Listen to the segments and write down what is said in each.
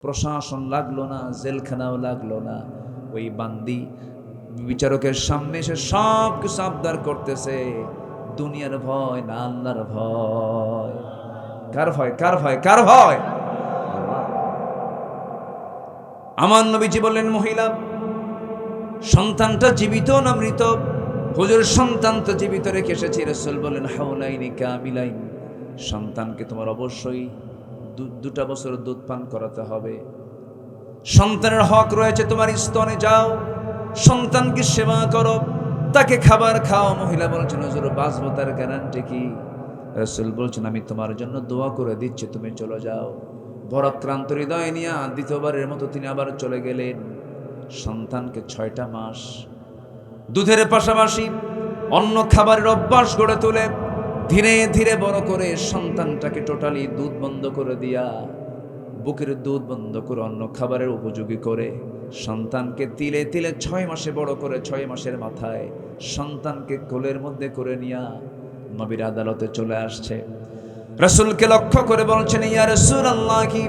প্রশাসন লাগল না, জেলখানাও লাগল না। ওই বান্দি বিচারকের সামনে এসে সব কিছু আবদার করতেছে। দুনিয়ার ভয় না আল্লাহর ভয়। কার ভয় কার ভয় কার ভয়? আমার নবীজি বললেন, মহিলা, সন্তানটা জীবিত না মৃত? হুজুর, সন্তান তো জীবিত রেখে এসেছি। রসুল বলেন হাউলাইনি কামিলাইন। সন্তানকে তোমার অবশ্যই দুটা বছর দুধ পান করাতে হবে। সন্তানের হক রয়েছে তোমার স্তনে যাও। সন্তানকে সেবা করো। তাকে খাবার খাও। মহিলা বলছেন, হুজুর, বাঁচবো তার গ্যারান্টি কি? রসুল বলছেন, আমি তোমার জন্য দোয়া করে দিচ্ছি, তুমি চলে যাও। ভরাক্রান্ত হৃদয় নিয়ে দ্বিতীয়বারের মতো তিনি আবার চলে গেলেন। সন্তানকে ছয়টা মাস দুধের পাশাপাশি অন্য খাবারের অভ্যাস গড়ে তুলে। ধীরে ধীরে বড় করে সন্তানটাকে টোটালি দুধ বন্ধ করে দিয়া, বুকের দুধ বন্ধ করে অন্য খাবারের উপযোগী করে, সন্তানকে তিলে তিলে ছয় মাসে বড় করে ছয় মাসের মাথায় সন্তানকে কোলের মধ্যে করে নিয়া নবীর আদালতে চলে আসছে। রসুলকে লক্ষ্য করে বলছেন, ইয়া রসুল আল্লাহ কি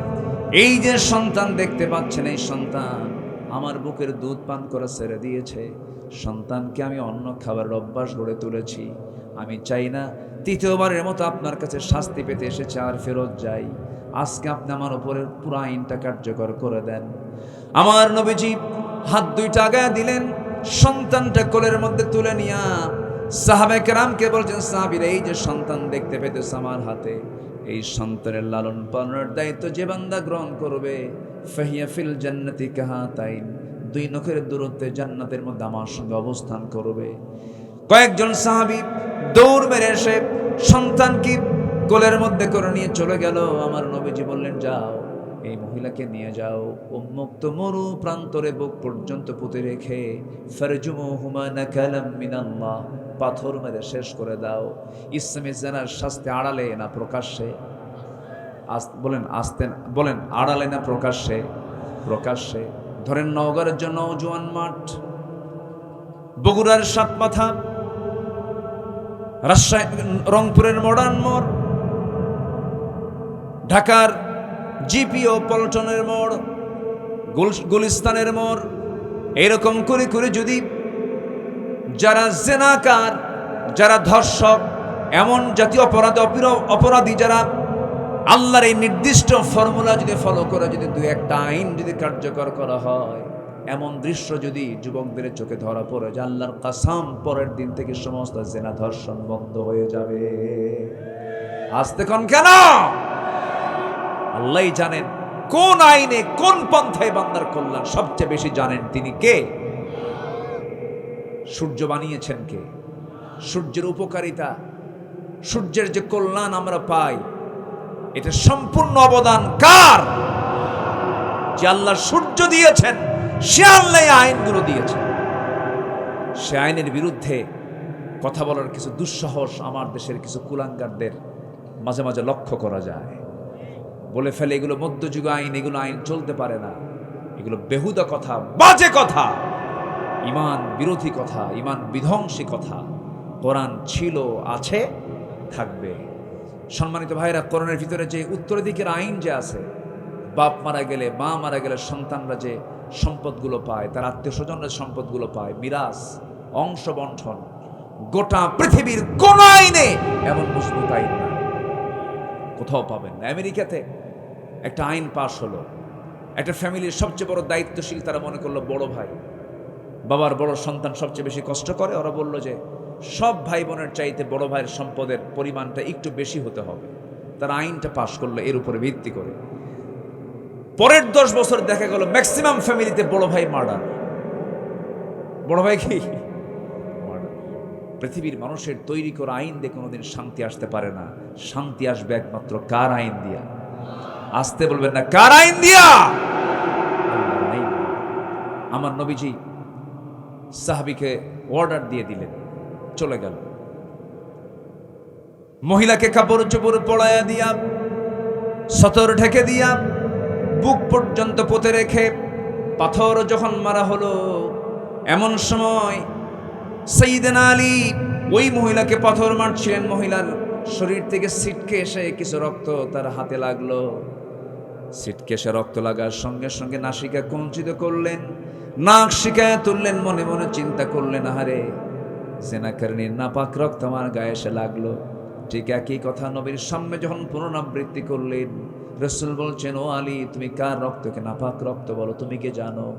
এই যে সন্তান দেখতে পাচ্ছেন, এই সন্তান আমার বুকের দুধ পান করে ছেড়ে দিয়েছে। সন্তানকে আমি অন্য খাবারের অভ্যাস গড়ে তুলেছি। আমি চাই না তৃতীয়বারের মতো আপনার কাছে শাস্তি পেতে এসেছে আর ফেরত যাই। আজকে আপনি আমার উপরে পুরো আইনটা কার্যকর করে দেন। আমার নবীজি হাত দুইটা আগায় দিলেন, সন্তানটা কোলের মধ্যে তুলে নিয়া সাহাবে কেরামকে বলছেন, সাহাবিরা, এই যে সন্তান দেখতে পেতেছে আমার হাতে, এই সন্তানের লালন পালনের দায়িত্ব যে বান্দা গ্রহণ করবে ফিল জান্নাতি কাহা তাইন দুই নখের দূরত্বে জান্নাতের মধ্যে আমার সঙ্গে অবস্থান করবে। কয়েকজন সাহাবি দৌড় মেরে এসে সন্তানকে কোলের মধ্যে করে নিয়ে চলে গেল। আমার নবীজি বললেন, যাও, এই মহিলাকে নিয়ে যাও। উন্মুক্ত মরু প্রান্তরে বুক পর্যন্ত পুঁতে রেখে পাথর মেরে শেষ করে দাও। ইসলামী জানার শাস্তি আড়ালে না প্রকাশ্যে? বলেন, আসতে বলেন, আড়ালে না প্রকাশ্যে? প্রকাশ্যে। ধরেন নওগাঁর জন্য জোয়ান মাঠ, বগুড়ার সাত মাথা রাজশাহী, রংপুরের মডার্ন মোড়, ঢাকার জিপিও পল্টনের মোড় গুলিস্তানের মোড় এরকম করে করে যদি যারা জেনাকার, যারা ধর্ষক, এমন জাতীয় অপরাধ, অপির- অপরাধী যারা আল্লাহর এই নির্দিষ্ট ফর্মুলা যদি ফলো করে, যদি দু একটা আইন যদি কার্যকর করা হয় এমন দৃশ্য যদি যুবকদের চোখে ধরা পড়ে যে আল্লাহর কাসাম পরের দিন থেকে সমস্ত জেনা ধর্ষণ বন্ধ হয়ে যাবে। আসতে কোন কেন? আল্লাহ জানেন কোন আইনে কোন পন্থায় বান্দার কল্যাণ সবচেয়ে বেশি জানেন তিনি কে? সূর্য বানিয়েছেন কে? সূর্যের উপকারিতা, সূর্যের যে কল্যাণ আমরা পাই, এটা সম্পূর্ণ অবদান কার? যে আল্লাহ সূর্য দিয়েছেন। সে আল্লাহ আইনগুলো দিয়েছেন সে আইনের বিরুদ্ধে কথা বলার কিছু দুঃসাহস আমার দেশের কিছু কুলাঙ্গারদের মাঝে মাঝে লক্ষ্য করা যায়। বলে ফেলে এগুলো মধ্যযুগ আইন, এগুলো আইন চলতে পারে না। এগুলো বেহুদা কথা, বাজে কথা, ইমান বিরোধী কথা, ইমান বিধ্বংসী কথা। কোরআন ছিল, আছে, থাকবে। সম্মানিত ভাইরা, কোরআনের ভিতরে যে উত্তরের দিকের আইন যে আছে, বাপ মারা গেলে, মা মারা গেলে, সন্তানরা যে সম্পদগুলো পায়, তার আত্মীয় স্বজনের সম্পদগুলো পায়, মিরাজ অংশ বন্ঠন গোটা পৃথিবীর কোন আইনে এমন মজবুত আইন নাই। কোথাও পাবেন না। আমেরিকাতে একটা আইন পাশ হলো। একটা ফ্যামিলির সবচেয়ে বড় দায়িত্বশীল তারা মনে করল, বড় ভাই। বাবার বড় সন্তান সবচেয়ে বেশি কষ্ট করে, ওরা বলল যে, সব ভাই বোনের চাইতে বড় ভাইয়ের সম্পদের পরিমাণটা একটু বেশি হতে হবে। তারা আইনটা পাশ করল, এর উপরে ভিত্তি করে। পরের দশ বছর দেখা গেল ম্যাক্সিমাম ফ্যামিলিতে বড় ভাই মার্ডার বড় ভাই কি? পৃথিবীর মানুষের তৈরি করা আইন দিয়ে কোনোদিন শান্তি আসতে পারে না। শান্তি আসবে একমাত্র কার আইন দিয়া? আসতে বলবেন না, কার আইন দিয়া। আমার নবীজি সাহাবিকে অর্ডার দিয়ে দিলেন, চলে গেল। মহিলাকে কাপড় চোপড় পড়াইয়া দিয়া, সতর ঢেকে দিয়া বুক পর্যন্ত পুঁতে রেখে পাথর যখন মারা হলো, এমন সময় সঈদেন আলী ওই মহিলাকে পাথর মারছিলেন। মহিলার শরীর থেকে ছিটকে এসে কিছু রক্ত তার হাতে লাগল। এসে রক্ত লাগার সঙ্গে সঙ্গে নাসিকা কঞ্চিত করলেন, নাক শিকায় তুললেন, মনে মনে চিন্তা করলেন, আহারে জেনাকারণীর নাপাক রক্ত আমার গায়ে এসে লাগল। ঠিক একই কথা নবীর সামনে যখন পুনরাবৃত্তি করলেন রসুল বলছেন, ও আলী, তুমি কার রক্তকে নাপাক রক্ত বলো? তুমি কে জানো?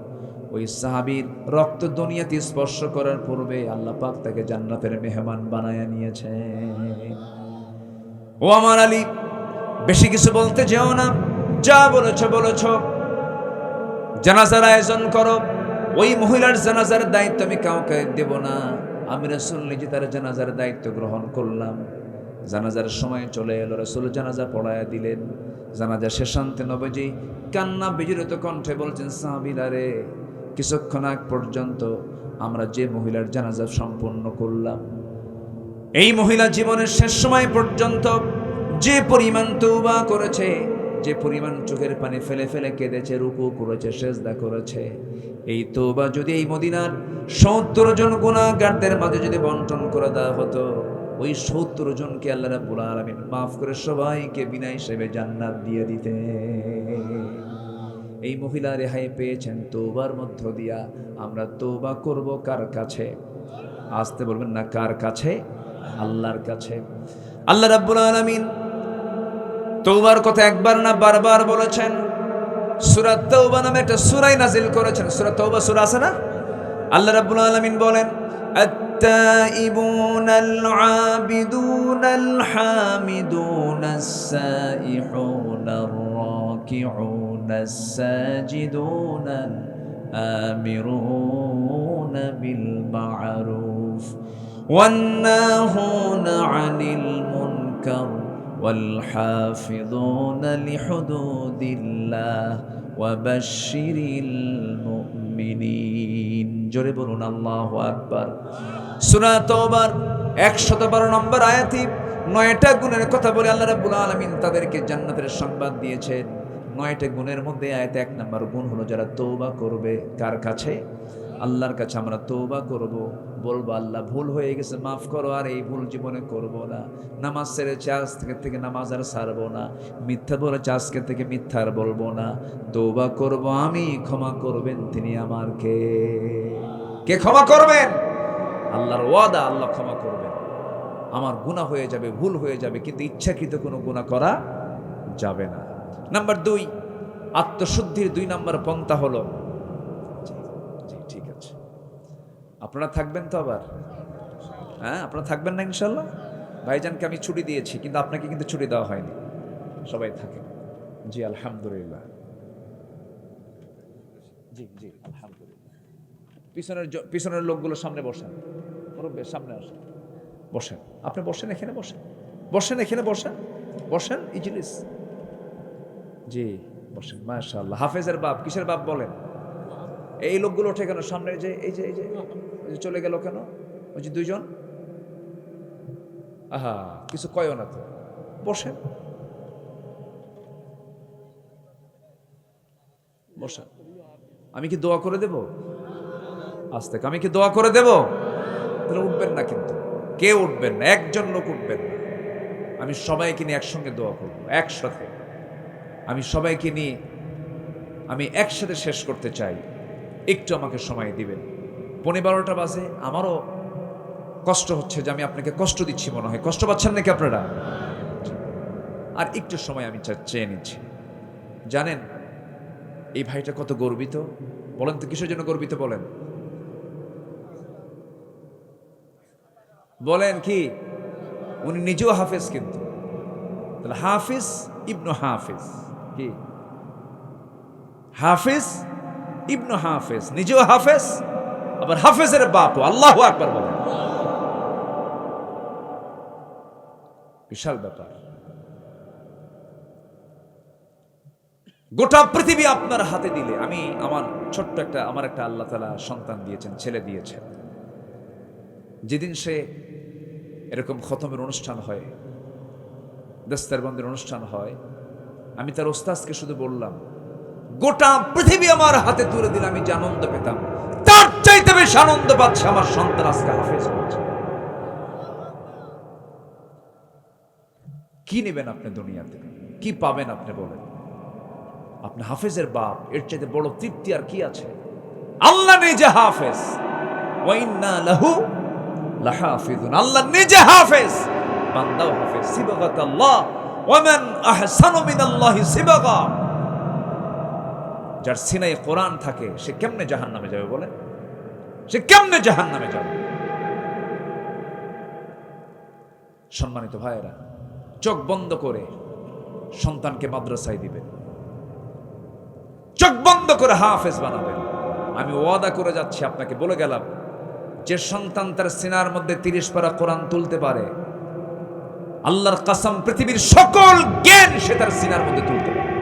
ওই সাহাবীর রক্ত দুনিয়াতে স্পর্শ করার পূর্বে আল্লাহ পাক তাকে জান্নাতের মেহমান বানায়া নিয়েছে ও আমার আলী, বেশি কিছু বলতে যেও না। যা বলেছ বলেছ। জানাজার আয়োজন করো। ওই মহিলার জানাজার দায়িত্ব আমি কাউকে দেব না। আমি রসুল নিজে তার জানাজার দায়িত্ব গ্রহণ করলাম। জানাজার সময় চলে এলো, রসুল জানাজা পড়ায় দিলেন। জানাজা শেষান্তে নবজি কান্না বিজড়িত কণ্ঠে বলছেন সাহাবিলারে কিছুক্ষণ আগ পর্যন্ত আমরা যে মহিলার জানাজা সম্পন্ন করলাম, এই মহিলা জীবনের শেষ সময় পর্যন্ত যে পরিমাণ তৌবা করেছে, যে পরিমাণ চোখের পানি ফেলে ফেলে কেঁদেছে, রুকু করেছে, সেজদা করেছে, এই তৌবা যদি এই মদিনার সত্তর জন গুণাগারদের মাঝে যদি বন্টন করে দেওয়া হতো ওই সত্তর জনকে আল্লাহ রাব্বুল আলামিন মাফ করে সবাইকে বিনা হিসেবে জান্নাত দিয়ে দিতে এই মহিলা রেহাই পেয়েছেন তৌবার মধ্য দিয়া। আমরা তৌবা করব কার কাছে? আসতে বলবেন না, কার কাছে? আল্লাহর কাছে। আল্লাহ রাব্বুল আলামিন তৌবার কথা একবার না বারবার বলেছেন। সূরা তৌবা নামে একটা সুরাই নাজিল করেছেন। সূরা তৌবা সূরা আছে না? আল্লাহ রাব্বুল আলামিন বলেন التائبون العابدون الحامدون السائحون الراكعون الساجدون الآمرون بالمعروف والناهون عن المنكر والحافظون لحدود الله وبشر المؤمنين জোরে বলুন আল্লাহ আকবার সুরা তোবার একশত বারো নম্বর আয়াতি নয়টা গুণের কথা বলে আল্লাহ রাব্বুল আলামিন তাদেরকে জান্নাতের সংবাদ দিয়েছেন। নয়টা গুণের মধ্যে আয়াতে এক নম্বর গুণ হলো যারা তৌবা করবে, কার কাছে? আল্লাহর কাছে আমরা তৌবা করব, বলব, আল্লাহ, ভুল হয়ে গেছে, মাফ করো, আর এই ভুল জীবনে করব না। নামাজ ছেড়েছে আজ থেকে থেকে নামাজ আর সারবো না। মিথ্যা বলেছে আজকে থেকে মিথ্যা আর বলব না। তৌবা করব আমি, ক্ষমা করবেন তিনি আমার কে কে ক্ষমা করবেন? আল্লাহর ওয়াদা আল্লাহ ক্ষমা করবেন আমার গুনাহ হয়ে যাবে, ভুল হয়ে যাবে, কিন্তু ইচ্ছাকৃত কোনো গুনাহ করা যাবে না। নাম্বার দুই, আত্মশুদ্ধির দুই নাম্বার পন্থা হলো ঠিক আছে। আপনারা থাকবেন তো আবার? হ্যাঁ আপনারা থাকবেন না ইনশাল্লাহ? ভাইজানকে আমি ছুটি দিয়েছি, কিন্তু আপনাকে কিন্তু ছুটি দেওয়া হয়নি। সবাই থাকে জি, আলহামদুলিল্লাহ। জি জি, আলহামদুলিল্লাহ। পিছনের পিছনের লোকগুলো সামনে বসেন। মুরব্বী, সামনে আসেন। বসেন। আপনি বসেন এখানে, বসেন। বসেন এখানে, বসেন। বসেন, ইজলিস। জি, বসেন। মাশাআল্লাহ। হাফেজের বাপ, কিসের বাপ বলেন? এই লোকগুলো ওঠে কেন? সামনে যে, এই যে এই যে চলে গেল কেন? ওই যে দুইজন? আহা, কিছু কয়ও না তো। বসেন। বসেন। আমি কি দোয়া করে দেব? আজ থেকে আমি কি দোয়া করে দেব? তাহলে উঠবেন না কিন্তু। কেউ উঠবেন না? একজন লোক উঠবেন না। আমি সবাইকে নিয়ে একসঙ্গে দোয়া করব, একসাথে। আমি সবাইকে নিয়ে আমি একসাথে শেষ করতে চাই। একটু আমাকে সময় দিবেন। পনে বারোটা বাজে, আমারও কষ্ট হচ্ছে যে আমি আপনাকে কষ্ট দিচ্ছি মনে হয়। কষ্ট পাচ্ছেন নাকি আপনারা? আর একটু সময় আমি চেয়ে নিচ্ছি। জানেন, এই ভাইটা কত গর্বিত। বলেন তো, কিসের জন্য গর্বিত বলেন? বলেন কি? উনি নিজেও হাফেজ কিন্তু। তাহলে হাফিজ ইবনু হাফিজ। কি? হাফিজ ইবনু হাফেজ। নিজেও হাফেজ, আবার হাফেজের বাপ আল্লাহ আকবার বলেন। বিশাল ব্যাপার। গোটা পৃথিবী আপনার হাতে দিলে। আমি আমার ছোট্ট একটা, আমার একটা আল্লাহ তালা সন্তান দিয়েছেন, ছেলে দিয়েছেন। যেদিন সে এরকম খতমের অনুষ্ঠান হয়, দস্তারবন্দের অনুষ্ঠান হয়। আমি তার ওস্তাজকে শুধু বললাম, গোটা পৃথিবী আমার হাতে তুলে দিলে আমি যে আনন্দ পেতাম, তার চাইতে বেশি আনন্দ পাচ্ছে আমার সন্তান আজকে হাফেজ হয়েছে। কি নেবেন আপনি দুনিয়াতে? কি পাবেন আপনি বলেন? আপনি হাফেজের বাপ, এর চাইতে বড় তৃপ্তি আর কি আছে? আল্লাহ নিজে হাফেজ। ওয়াইন্না লাহু লাহাফিজুন, আল্লাহ নিজে হাফেজ। বান্দাও হাফেজ। সিবাগাত আল্লাহ, ওয়ামান আহসানু মিনাল্লাহি সিবাগা। যার সিনাই কোরআন থাকে, সে কেমনে জাহান্নামে যাবে বলে সে কেমনে জাহান্নামে যাবে? সম্মানিত ভাইয়েরা, চোখ বন্ধ করে সন্তানকে মাদ্রাসায় দিবেন। চোখ বন্ধ করে হাফেজ বানাবেন। আমি ওয়াদা করে যাচ্ছি, আপনাকে বলে গেলাম যে সন্তান তার সিনার মধ্যে তিরিশ পারা কোরআন তুলতে পারে, আল্লাহর কাসাম পৃথিবীর সকল জ্ঞান সে তার সিনার মধ্যে তুলতে পারে।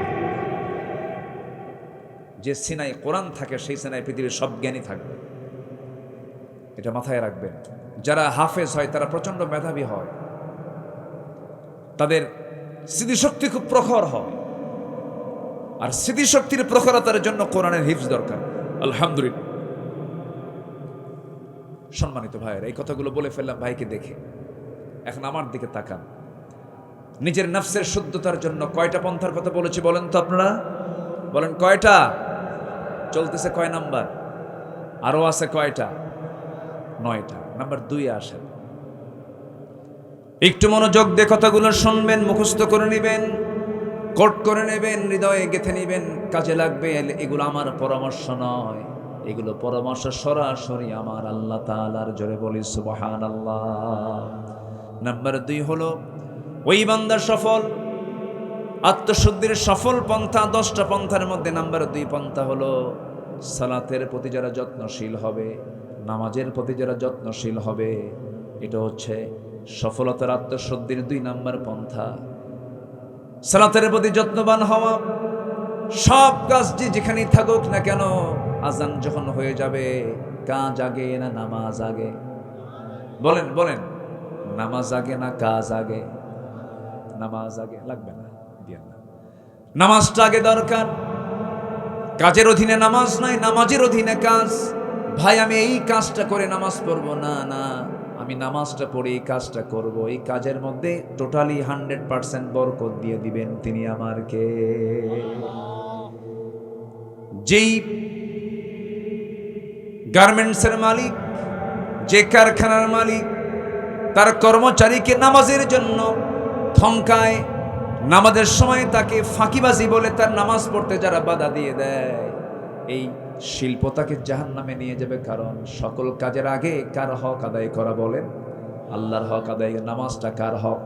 যে সিনায় কোরআন থাকে, সেই সিনায় পৃথিবীর সব জ্ঞানই থাকবে। এটা মাথায় রাখবেন। যারা হাফেজ হয়, তারা প্রচণ্ড মেধাবী হয়। তাদের স্মৃতিশক্তি খুব প্রখর হয়। আর স্মৃতিশক্তির প্রখরতার জন্য কোরআনের হিফজ দরকার। আলহামদুলিল্লাহ। সম্মানিত ভাইয়ের, এই কথাগুলো বলে ফেললাম ভাইকে দেখে। এখন আমার দিকে তাকান। নিজের নফসের শুদ্ধতার জন্য কয়টা পন্থার কথা বলেছি বলেন তো আপনারা? বলেন কয়টা? চলতেছে কয় নাম্বার? আরও আছে কয়টা? নয়টা। নাম্বার দুই আসেন। একটু মনোযোগ দিয়ে কথাগুলো শুনবেন, মুখস্থ করে নেবেন, কোট করে নেবেন, হৃদয়ে গেথে নেবেন, কাজে লাগবে, এগুলো আমার পরামর্শ নয়। এগুলো পরামর্শ সরাসরি আমার আল্লাহ তালার জোরে বলি সুবহান আল্লাহ নাম্বার দুই হলো, ওই বান্দার সফল, আত্মশুদ্ধির সফল পন্থা, দশটা পন্থার মধ্যে নাম্বার দুই পন্থা হলো, সালাতের প্রতি যারা যত্নশীল হবে, নামাজের প্রতি যারা যত্নশীল হবে, এটা হচ্ছে সফলতার আত্মশুদ্ধির দুই নাম্বার পন্থা। সালাতের প্রতি যত্নবান হওয়া, সব কাজটি যেখানেই থাকুক না কেন আজান যখন হয়ে যাবে, কাজ আগে না নামাজ আগে? বলেন বলেন, নামাজ আগে না কাজ আগে? নামাজ আগে লাগবে না, দিয়েন না। নামাজটা আগে দরকার। কাজের অধীনে নামাজ নাই নামাজের অধীনে কাজ। ভাই, আমি এই কাজটা করে নামাজ পড়ব। না না, আমি নামাজটা পড়ে এই কাজটা করব। এই কাজের মধ্যে টোটালি হান্ড্রেড পার্সেন্ট বরকত দিয়ে দিবেন তিনি আমারকে। যেই গার্মেন্টসের মালিক যে কারখানার মালিক তার কর্মচারীকে নামাজের জন্য থমকায় নামাজের সময় তাকে ফাঁকিবাজি বলে তার নামাজ পড়তে যারা বাধা দিয়ে দেয় এই শিল্প তাকে জাহান নামে নিয়ে যাবে কারণ সকল কাজের আগে কার হক আদায় করা বলেন আল্লাহর হক আদায় নামাজটা কার হক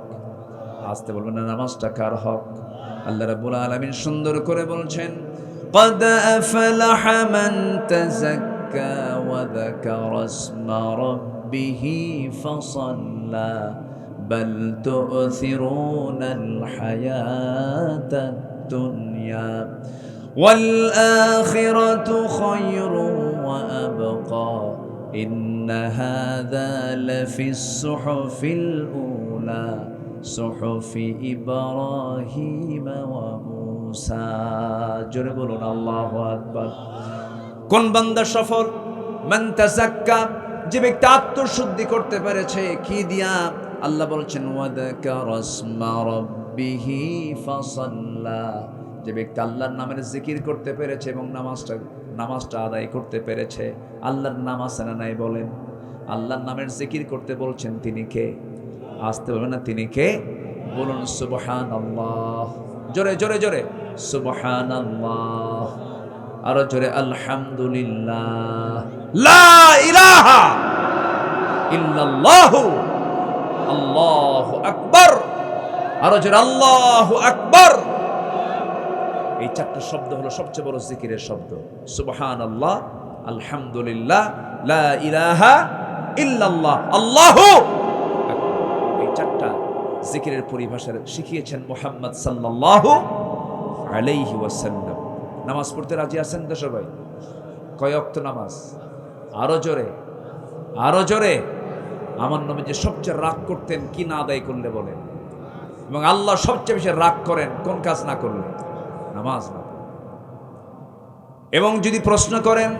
আসতে বলবেন না নামাজটা কার হক আল্লাহ রাব্বুল আলামিন সুন্দর করে বলছেন قد أفلح من تزكى وذكر اسم ربه فصلى بل تؤثرون الحياة الدنيا والآخرة خير وأبقى إن هذا لفي الصحف الأولى صحف إبراهيم وموسى جربون الله أكبر কোন বান্দা সফল যে ব্যক্তি আত্মশুদ্ধি করতে পেরেছে, কি দিয়া? আল্লাহ বলছেন যে ব্যক্তি আল্লাহর নামের জিকির করতে পেরেছে এবং নামাজটা নামাজটা আদায় করতে পেরেছে, আল্লাহর নাম আছে না নাই বলেন? আল্লাহর নামের জিকির করতে বলছেন তিনি কে? আসতে বলবেন না তিনি কে? বলুন সুবহান আল্লাহ জোরে জোরে জোরে। সুবহান আল্লাহ আরও জোরে, আলহামদুলিল্লাহ। লা ইলাহা ইল্লাল্লাহু আল্লাহু আকবার। আরও জোরে, আল্লাহু এই চারটা শব্দ হলো সবচেয়ে বড় জিকিরের শব্দ। সুবহান আল্লাহ আলহামদুলিল্লাহ, লা ইলাহা ইল্লাল্লাহ, আল্লাহু এই চারটা জিকিরের পরিভাষা শিখিয়েছেন মোহাম্মদ সাল্লাল্লাহু আলাইহি ওয়াসাল্লাম। নামাজ পড়তে রাজি আছেন তো সবাই? কয় অক্ত নামাজ? আরও জোরে আরও জোরে। আমার নবী যে সবচেয়ে রাগ করতেন, কি না আদায় করলে বলেন। এবং আল্লাহ সবচেয়ে বেশি রাগ করেন, কোন কাজ না করলে? নামাজ না এবং যদি প্রশ্ন করেন,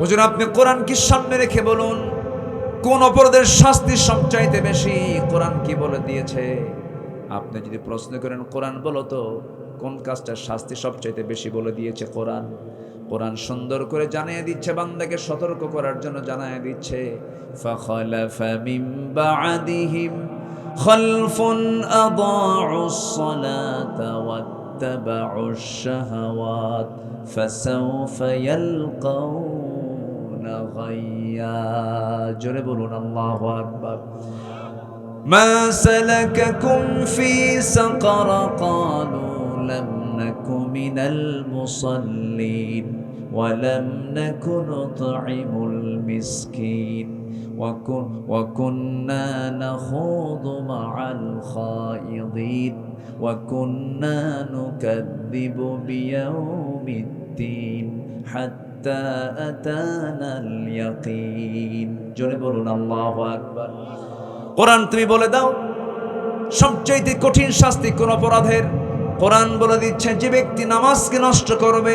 হুজুর, আপনি কোরআন কি সামনে রেখে বলুন? কোন অপরাধের শাস্তি সবচাইতে বেশি কোরআন কি বলে দিয়েছে? আপনি যদি প্রশ্ন করেন, কোরআন বলো তো, কোন কাজটার শাস্তি সবচাইতে বেশি বলে দিয়েছে কোরআন? কোরআন সুন্দর করে জানিয়ে দিচ্ছে বান্দাকে সতর্ক করার জন্য জানিয়ে দিচ্ছে فخلف من بعدهم خلف أضاعوا الصلاة واتبعوا الشهوات فسوف يلقون غيا جري بولون الله أكبر ما سلككم في سقر قالوا لم نك من المصلين ولم نك نطعم المسكين وكن وكنا نخوض مع الخائضين وكنا نكذب بيوم الدين حتى أتانا اليقين جربنا الله أكبر কোরআন তুমি বলে দাও সবচাইতে কঠিন শাস্তি কোন অপরাধের কোরআন বলে দিচ্ছে, যে ব্যক্তি নামাজকে নষ্ট করবে,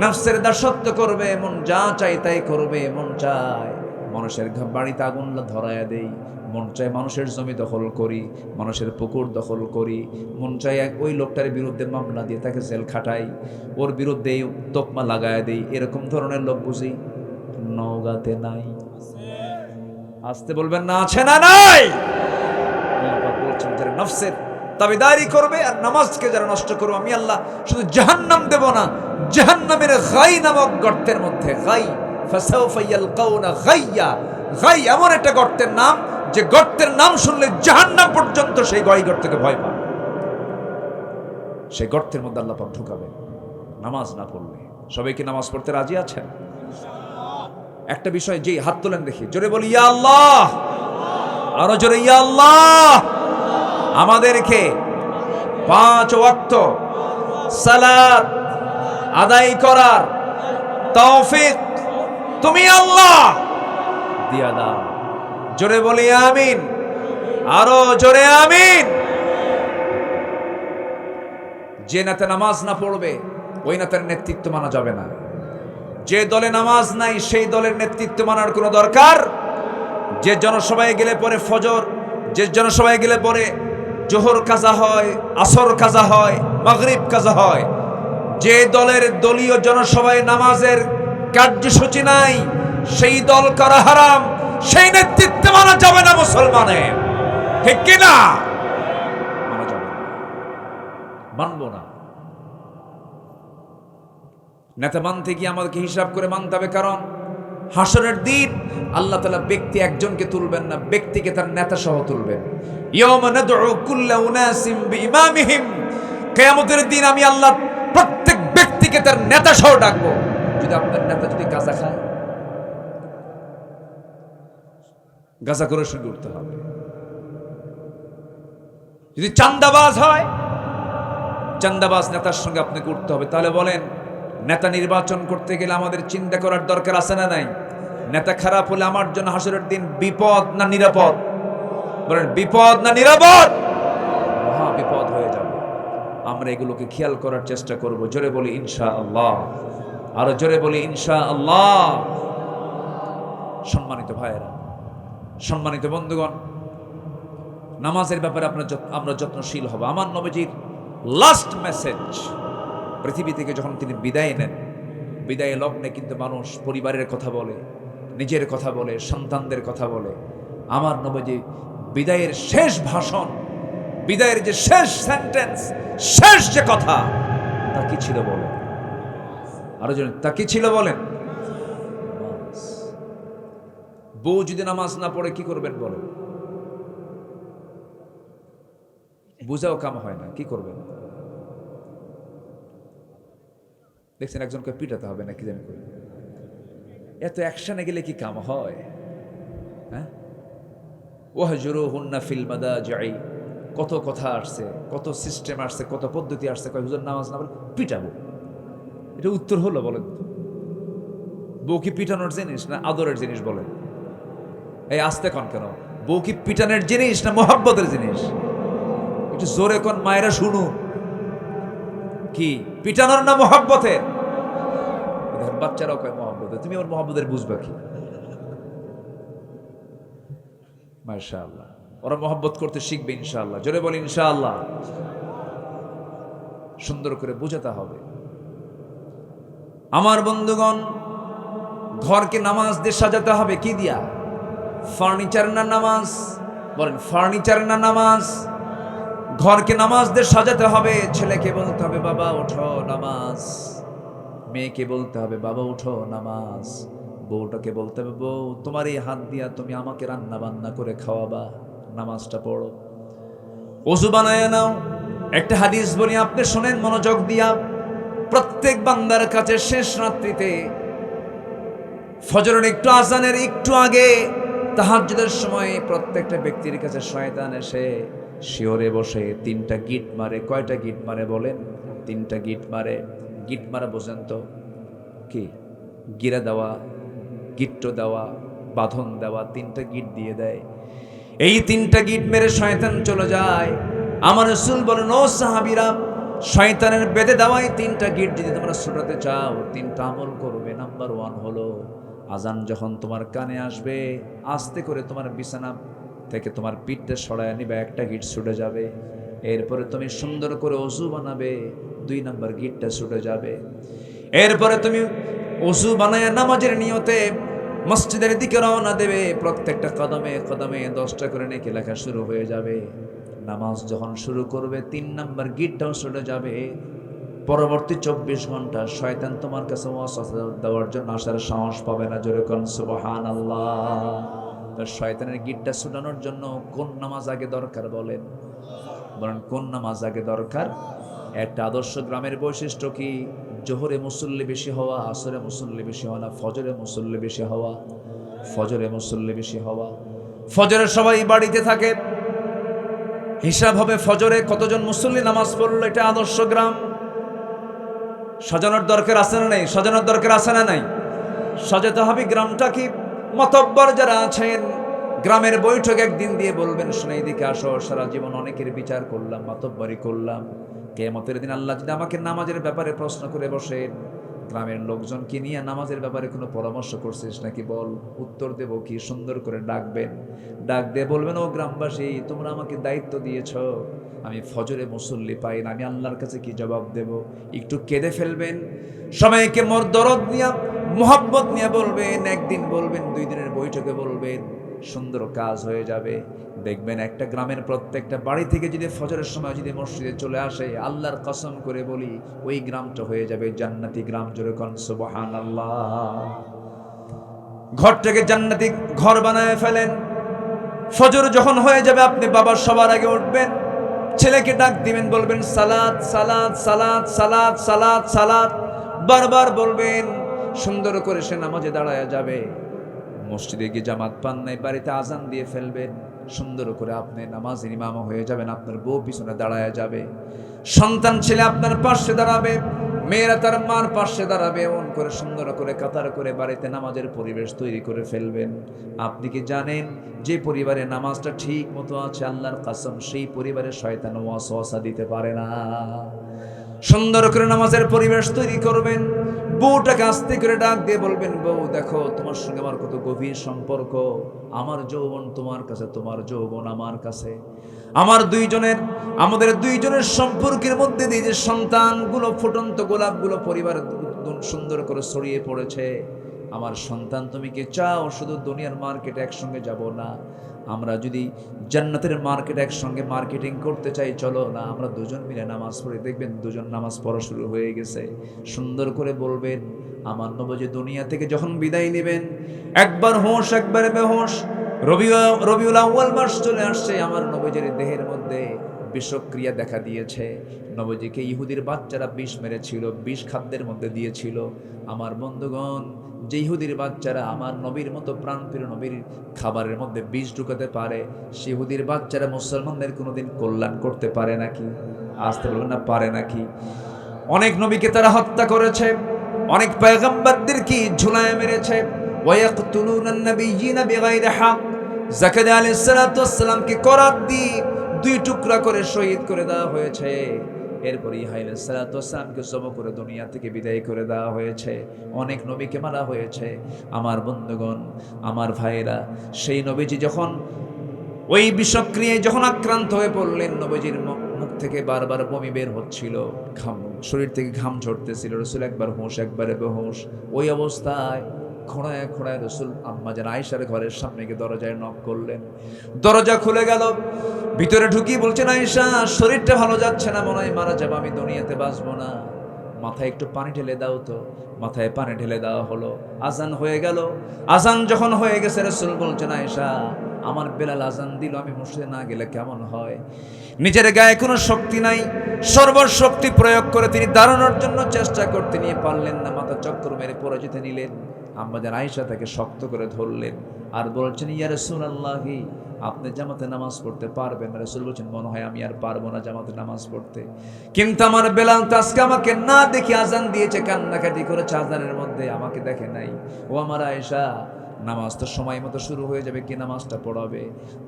নফসের দাসত্ব করবে, মন যা চাই তাই করবে, মন চায় মানুষের বাড়িতে আগুন ধরায় দেই, মন চায় মানুষের জমি দখল করি, মানুষের পুকুর দখল করি, মন চায় এক ওই লোকটার বিরুদ্ধে মামলা দিয়ে তাকে জেল খাটাই, ওর বিরুদ্ধে তোকমা লাগায় দেই, এরকম ধরনের লোক বুঝি নওগাতে নাই। আসতে বলবেন না, আছে না নাই? বলছেন নফসের তাবিদারি করবে আর নামাজকে যারা নষ্ট করবে, আমি আল্লাহ শুধু জাহান্নাম দেব না, জাহান্নামের গাই নামক গর্তের মধ্যে গাই এমন একটা গর্তের নাম, যে গর্তের নাম শুনলে জাহান্নাম পর্যন্ত সেই গাই গর্তকে ভয় পায়। সেই গর্তের মধ্যে আল্লাহ পাক ঢুকাবে, নামাজ না পড়লে। সবাই কি নামাজ পড়তে রাজি আছেন? একটা বিষয়, যেই হাত তোলেন দেখি, জোরে বলি, ইয়া আল্লাহ! আরও জোরে, ইয়া আল্লাহ! আমাদেরকে পাঁচ ওয়াক্ত সালাত আদায় করার তৌফিক তুমি আল্লাহ দিয়া দাও। জোরে বলি আমিন। আরও জোরে আমিন। যে নেতা নামাজ না পড়বে, ওই নেতার নেতৃত্ব মানা যাবে না। যে দলে নামাজ নাই, সেই দলের নেতৃত্ব মানার কোনো দরকার? যে জনসভায় গেলে পরে ফজর, যে জনসভায় গেলে পরে জোহর কাজা হয়, আসর কাজা হয়, মাগরিব কাজা হয়। যে দলের দলীয় জনসভায় নামাজের কার্যসূচি নাই, সেই দল করা হারাম, সেই নেতৃত্বে মানা যাবে না মুসলমানের ঠিক কিনা মানা মানবো না। নেতা মানতে গিয়ে আমাদেরকে হিসাব করে মানতে হবে, কারণ হাসরের দিন আল্লাহ তালা ব্যক্তি একজনকে তুলবেন না, ব্যক্তিকে তার নেতা সহ তুলবেন। উনাসিম দিন আমি আল্লাহ প্রত্যেক ব্যক্তিকে তার নেতা সহ ডাকবো। যদি আপনার নেতা যদি গাঁজা খায়, গাঁজা করে শুরু করতে হবে। যদি চান্দাবাজ হয় চান্দাবাজ নেতার সঙ্গে আপনাকে উঠতে হবে। তাহলে বলেন নেতা নির্বাচন করতে গেলে আমাদের চিন্তা করার দরকার আছে না নাই? নেতা খারাপ হলে আমার জন্য হাসরের দিন বিপদ না নিরাপদ? বলেন, বিপদ না নিরাপদ? মহা বিপদ হয়ে যাবে। আমরা এগুলোকে খেয়াল করার চেষ্টা করব। জোরে বলি ইনশা আল্লাহ আরও জোরে বলি ইনশা আল্লাহ সম্মানিত ভাইয়েরা, সম্মানিত বন্ধুগণ, নামাজের ব্যাপারে আপনার আমরা যত্নশীল হব। আমার নবীজির লাস্ট মেসেজ পৃথিবী থেকে যখন তিনি বিদায় নেন বিদায় লগ্নে কিন্তু মানুষ পরিবারের কথা বলে, নিজের কথা বলে, সন্তানদের কথা বলে। আমার নবীজি বিদায়ের শেষ ভাষণ, বিদায়ের যে শেষ সেন্টেন্স শেষ যে কথা, তা কি ছিল বলেন? আরও জন তা কি ছিল বলেন? বউ যদি নামাজ না পড়ে কি করবেন বলেন? বুঝাও কাম হয় না, কি করবেন? দেখছেন একজনকে পিটাতে হবে না কি জানি করি। এত অ্যাকশনে গেলে কি কাম হয়? হ্যাঁ? ওয়াহজুরু হুন্না ফিল মাদা যাই কত কথা আসছে, কত সিস্টেম আসছে, কত পদ্ধতি আসছে, কয় হুজুর নামাজ না বলে পিটাবো। এটা উত্তর হলো বলেন তো। বউ কি পিটানোর জিনিস না আদরের জিনিস বলেন? এই আসতে কন কেন? বউ কি পিটানের জিনিস না মোহাব্বতের জিনিস? একটু জোরে কোন মায়েরা শুনু কি? পিটানোর না মোহাব্বতের? বাচ্চারাও কয় মোহাব্বতের তুমি আমার মোহাব্বতের বুঝবা কি? মাশাআল্লাহ। ওরা মোহাব্বত করতে শিখবে ইনশাআল্লাহ। জোরে বলি ইনশাআল্লাহ। সুন্দর করে বোঝাতে হবে। আমার বন্ধুগণ, ঘরকে নামাজ দিয়ে সাজাতে হবে কি দিয়া? ফার্নিচার না নামাজ? বলেন, ফার্নিচার না নামাজ? ঘরকে নামাজ দিয়ে সাজাতে হবে, ছেলেকে বলতে হবে, বাবা, ওঠো, নামাজ। মেয়েকে বলতে হবে, বাবা উঠো নামাজ। বউটাকে বলতে হবে, বউ, তোমার এই হাত দিয়া তুমি আমাকে রান্না বান্না করে খাওয়াবা। নামাজটা পড়ো। অজু বানায় নাও। একটা হাদিস বলি, আপনি শোনেন মনোযোগ দিয়া। প্রত্যেক বান্দার কাছে শেষ রাত্রিতে ফজরের একটু আজানের একটু আগে তাহাজ্জুদের সময় প্রত্যেকটা ব্যক্তির কাছে শয়তান এসে শিওরে বসে তিনটা গিট মারে, কয়টা গিট মারে বলেন? তিনটা গিট মারে, গিট মারা বোঝেন তো? কি? গিরা দেওয়া, গিট্ট দেওয়া, বাঁধন দেওয়া, তিনটা গিট দিয়ে দেয়। এই তিনটা গিট মেরে শয়তান চলে যায়। আমার রসুল বলেন, ও সাহাবিরা, শয়তানের বেঁধে দেওয়াই তিনটা গিট যদি তোমরা ছুটাতে চাও, তিনটা আমল করবে নাম্বার ওয়ান হলো আজান যখন তোমার কানে আসবে, আস্তে করে তোমার বিছানা থেকে তোমার পিঠটা সরায় নিবে একটা গিট ছুটে যাবে। এরপরে তুমি সুন্দর করে অজু বানাবে, দুই নাম্বার গিটটা ছুটে যাবে। এরপরে তুমি অজু বানায় নামাজের নিয়তে মসজিদের দিকে রওনা দেবে, প্রত্যেকটা কদমে কদমে দশটা করে নেকি লেখা শুরু হয়ে যাবে। নামাজ যখন শুরু করবে, তিন নাম্বার গিটটাও ছুটে যাবে। পরবর্তী চব্বিশ ঘণ্টা শয়তান তোমার কাছে দেওয়ার জন্য আসার সাহস পাবে না, জোরে সুবহান আল্লাহ শয়তানের গিটটা ছুটানোর জন্য কোন নামাজ আগে দরকার বলেন? বলেন, কোন নামাজ আগে দরকার? একটা আদর্শ গ্রামের বৈশিষ্ট্য কি? জোহরে মুসল্লি বেশি হওয়া, আসরে মুসল্লি বেশি হওয়া না ফজরে মুসল্লি বেশি হওয়া? ফজরে মুসল্লি বেশি হওয়া। ফজরে সবাই বাড়িতে থাকে। হিসাব হবে ফজরে কতজন মুসল্লি নামাজ পড়ল, এটা আদর্শ গ্রাম। সাজানোর দরকার আছে না নাই? সাজানোর দরকার আছে না নাই? সাজাতে হবে গ্রামটা কি? মতব্বর যারা আছেন, গ্রামের বৈঠক একদিন দিয়ে বলবেন, শুনে দিকে আসো, সারা জীবন অনেকের বিচার করলাম মাতব্বরি করলাম। কেমতের দিন আল্লাহ যদি আমাকে নামাজের ব্যাপারে প্রশ্ন করে বসেন, গ্রামের লোকজনকে নিয়ে নামাজের ব্যাপারে কোনো পরামর্শ করছিস নাকি বল, উত্তর দেব কি, সুন্দর করে ডাকবেন। ডাক দিয়ে বলবেন, ও গ্রামবাসী, তোমরা আমাকে দায়িত্ব দিয়েছ, আমি ফজরে মুসল্লি পাই না, আমি আল্লাহর কাছে কি জবাব দেব? একটু কেঁদে ফেলবেন। সবাইকে মোর দরদ নিয়ে মোহাব্বত নিয়ে বলবেন, একদিন বলবেন, দুই দিনের বৈঠকে বলবেন, সুন্দর কাজ হয়ে যাবে। দেখবেন একটা গ্রামের প্রত্যেকটা বাড়ি থেকে যদি ফজরের সময় যদি মসজিদে চলে আসে, আল্লাহর কসম করে বলি, ওই গ্রামটা হয়ে যাবে জান্নাতি গ্রাম জোরে কন সুবহান আল্লাহ ঘরটাকে জান্নাতি ঘর বানায় ফেলেন। ফজর যখন হয়ে যাবে, আপনি বাবার সবার আগে উঠবেন। ছেলেকে ডাক দিবেন, বলবেন সালাদ সালাদ সালাদ সালাদ সালাদ সালাদ বারবার বলবেন সুন্দর করে সে নামাজে দাঁড়ায় যাবে। মসজিদে গিয়ে জামাত পান নাই, বাড়িতে আজান দিয়ে ফেলবেন সুন্দর করে আপনি নামাজের ইমাম হয়ে যাবেন, আপনার বউ পিছনে দাঁড়ায় যাবে। সন্তান ছেলে আপনার পাশে দাঁড়াবে, মেয়েরা তার মার পাশে দাঁড়াবে। এমন করে সুন্দর করে কাতার করে বাড়িতে নামাজের পরিবেশ তৈরি করে ফেলবেন। আপনি কি জানেন, যে পরিবারে নামাজটা ঠিক মতো আছে, আল্লাহর কাসম, সেই পরিবারে শয়তান ওয়াসওয়াসা দিতে পারে না। সুন্দর করে নামাজের পরিবেশ তৈরি করবেন। বউটাকে আস্তে করে ডাক দিয়ে বলবেন, বউ, দেখো, তোমার সঙ্গে আমার কত গভীর সম্পর্ক। আমার যৌবন তোমার কাছে, তোমার যৌবন আমার কাছে। আমার দুইজনের, আমাদের দুইজনের সম্পর্কের মধ্যে দিয়ে যে সন্তানগুলো, ফুটন্ত গোলাপগুলো পরিবার সুন্দর করে ছড়িয়ে পড়েছে, আমার সন্তান তুমি কি চাও শুধু দুনিয়ার মার্কেটে একসঙ্গে যাব না? আমরা যদি জান্নাতের মার্কেট একসঙ্গে মার্কেটিং করতে চাই, চলো না, আমরা দুজন মিলে নামাজ পড়ে। দেখবেন দুজন নামাজ পড়া শুরু হয়ে গেছে। সুন্দর করে বলবেন, আমার নবজি দুনিয়া থেকে যখন বিদায় নেবেন, একবার হোঁশ, একবার বেহোশ রবি রবিউল আউ্য়াল মাস চলে আসছে, আমার নবজির দেহের মধ্যে বিষক্রিয়া দেখা দিয়েছে। নবজিকে ইহুদির বাচ্চারা বিষ মেরেছিল, বিষ খাদ্যের মধ্যে দিয়েছিল। আমার বন্ধুগণ যে ইহুদির বাচ্চারা আমার নবীর মতো প্রাণপ্রিয় নবীর খাবারের মধ্যে বিষ ঢুকাতে পারে সে ইহুদির বাচ্চারা মুসলমানদের কোনোদিন কল্যাণ করতে পারে নাকি? আসতে বলবেন না, পারে নাকি? অনেক নবীকে তারা হত্যা করেছে, অনেক পয়গম্বরদের কি ঝুলায় মেরেছে? জাকারিয়া আলাইহিস সালাতু করাত দিয়ে দুই টুকরা করে শহীদ করে দেওয়া হয়েছে। এরপর ইহাইল সালাতামকে জব করে দুনিয়া থেকে বিদায় করে দেওয়া হয়েছে। অনেক নবীকে মারা হয়েছে। আমার বন্ধুগণ, আমার ভাইয়েরা, সেই নবীজি যখন ওই বিষক্রিয়ায় যখন আক্রান্ত হয়ে পড়লেন, নবীজির মুখ থেকে বারবার বমি বের হচ্ছিল। ঘাম, শরীর থেকে ঘাম ঝরতেছিল। রসুল একবার হোঁশ, একবারে বেহোশ। ওই অবস্থায় খোঁড়ায় খোঁড়ায় রসুল আম্মা যেন আয়সার ঘরের সামনে গিয়ে দরজায় নক করলেন। দরজা খুলে গেল। ভিতরে ঢুকিয়ে বলছেন, আয়েশা, শরীরটা ভালো যাচ্ছে না, মনে হয় মারা যাব, আমি দুনিয়াতে বাঁচবো না। মাথায় একটু পানি ঢেলে দাও তো। মাথায় পানি ঢেলে দেওয়া হলো। আজান হয়ে গেল। আজান যখন হয়ে গেছে, রসুল বলছেন, আয়েশা, আমার বেলাল আজান দিল, আমি মসজিদে না গেলে কেমন হয়? নিজের গায়ে কোনো শক্তি নাই। সর্বশক্তি প্রয়োগ করে তিনি দাঁড়ানোর জন্য চেষ্টা করতে নিয়ে পারলেন না। মাথা চক্কর মেরে পরে যেতে নিলেন। আম্মাজান আয়সা তাকে শক্ত করে ধরলেন আর বলছেন, ইয়া রসুল আল্লাহি আপনি জামাতে নামাজ পড়তে পারবেন রসুল বলছেন, মনে হয় আমি আর পারব না জামাতে নামাজ পড়তে। কিন্তু আমার বেলাল তো আজকে আমাকে না দেখে আজান দিয়েছে, কান্নাকাটি করেছে আজানের মধ্যে, আমাকে দেখে নাই। ও আমার আয়েশা, নামাজ তো সময় মতো শুরু হয়ে যাবে, কি নামাজটা পড়াবে?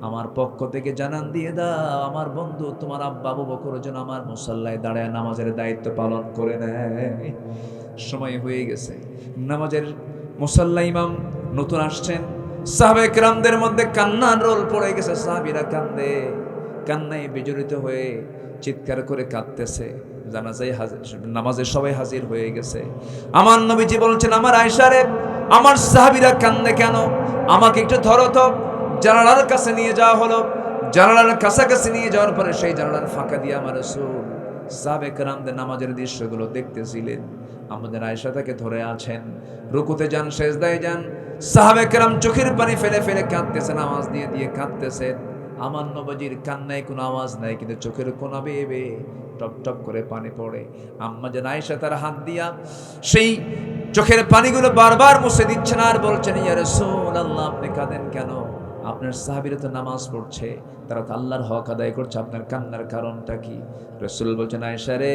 আমার পক্ষ থেকে জানান দিয়ে দাও, আমার বন্ধু, তোমার আব্বা আবু বকর যেন আমার মুসাল্লায় দাঁড়ায়, নামাজের দায়িত্ব পালন করে নেয়। সময় হয়ে গেছে, নামাজের মুসাল্লা ইমাম নতুন আসছেন। সাহাবে ক্রামদের মধ্যে কান্নার রোল পড়ে গেছে। সাহাবিরা কান্দে, কান্নায় বিজড়িত হয়ে চিৎকার করে কাঁদতেছে। জানাজাই নামাজে সবাই হাজির হয়ে গেছে। আমার নবীজি বলছেন, আমার আয়সারে আমার সাহাবিরা কান্দে কেন? আমাকে একটু ধরো তো। জানালার কাছে নিয়ে যাওয়া হলো। জানালার কাছাকাছি নিয়ে যাওয়ার পরে সেই জানালার ফাঁকা দিয়ে আমার রসুল সাবেক রামদের নামাজের দৃশ্যগুলো দেখতেছিলেন। আমাদের আয়সা তাকে ধরে আছেন। রুকুতে যান শেষদায় যান। সাহাবেক রাম চোখের পানি ফেলে ফেলে কাঁদতেছেন আওয়াজ দিয়ে দিয়ে কাঁদতেছেন আমার নবজির কান্নায় কোনো আওয়াজ নাই, কিন্তু চোখের কোনা বেয়ে টপ টপ করে পানি পড়ে। আম্মা যেন আয়সা তার হাত দিয়া সেই চোখের পানিগুলো বারবার মুছে দিচ্ছেন আর বলছেন, ইয়া সোল আল্লাহ আপনি কাঁদেন কেন? আপনার সাহাবিরা তো নামাজ পড়ছে, তারা তো আল্লাহর হক আদায় করছে। আপনার কান্নার কারণটা কি? রসুল বলছেন আয়সা রে,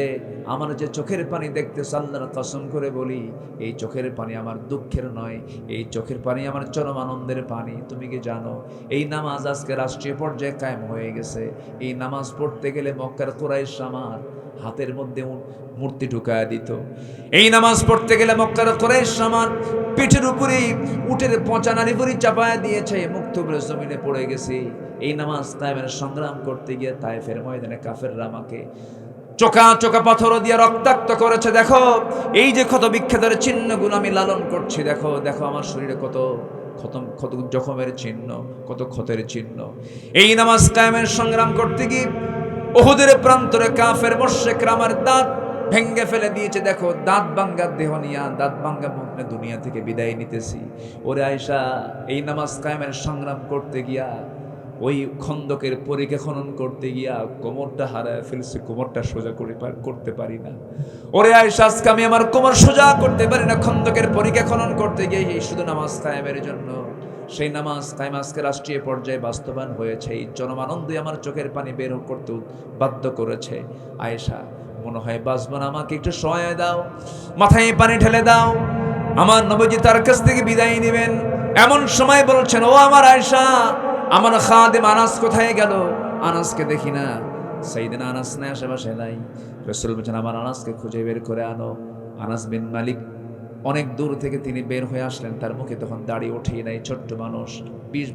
আমার যে চোখের পানি দেখতে আল্লাহর কসম করে বলি, এই চোখের পানি আমার দুঃখের নয়, এই চোখের পানি আমার চরম আনন্দের পানি। তুমি কি জানো, এই নামাজ আজকে রাষ্ট্রীয় পর্যায়ে কায়েম হয়ে গেছে। এই নামাজ পড়তে গেলে মক্কার কোরাইশ আমার হাতের মধ্যে মূর্তি ঢুকায় দিত। এই নামাজ পড়তে গেলে মক্কার কোরাইশ আমার পিঠের উপরেই উঠের পচা নারী পরি চাপায় দিয়েছে মুক্তবের জমিনে পড়ে গেছি। এই নামাজ তাইমের সংগ্রাম করতে গিয়ে তাইফের ময়দানে কাফেররা আমাকে চোখা চোখা পাথর দিয়ে রক্তাক্ত করেছে। দেখো, এই যে ক্ষত বিক্ষেদের চিহ্নগুলো আমি লালন করছি, দেখো দেখো আমার শরীরে কত ক্ষত ক্ষত জখমের চিহ্ন, কত ক্ষতের চিহ্ন। এই নামাজ কায়েমের সংগ্রাম করতে গিয়ে ওহুদের প্রান্তরে কাফের মোশেক আমার দাঁত ভেঙ্গে ফেলে দিয়েছে। দেখো, দাঁত ভাঙ্গার দেহ নিয়া, দাঁত ভাঙ্গা মুখে দুনিয়া থেকে বিদায় নিতেছি। ওরে আয়সা এই নামাজ কায়েমের সংগ্রাম করতে গিয়া, ওই খন্দকের পরীক্ষা খনন করতে গিয়া কোমরটা হারায় ফেলছে, কোমরটা সোজা করে করতে পারি না। ওরে আয়সা আজকে আমি আমার কোমর সোজা করতে পারি না, খন্দকের পরীক্ষা খনন করতে গিয়ে, এই শুধু নামাজ কায়েমের জন্য। সেই নামাজ কায়েম আজকে রাষ্ট্রীয় পর্যায়ে বাস্তবায়ন হয়েছে। এই জনমানন্দে আমার চোখের পানি বের করতে বাধ্য করেছে। আয়েশা, মনে হয় বাঁচব আমাকে একটু সহায় দাও। মাথায় পানি ঢেলে দাও। আমার নবজি তার কাছ থেকে বিদায় নেবেন। এমন সময় বলছেন, ও আমার আয়েশা, আমার খাদেম আনাস কোথায় গেল? আনাসকে দেখি না। সেইদিন আনাস নাই, আশেপাশে নাই। রসুল বলছেন, আমার আনাসকে খুঁজে বের করে আনো। আনাস বিন মালিক অনেক দূর থেকে তিনি বের হয়ে আসলেন। তার মুখে তখন দাড়ি উঠিয়ে নেয় ছোট্ট মানুষ। বিশ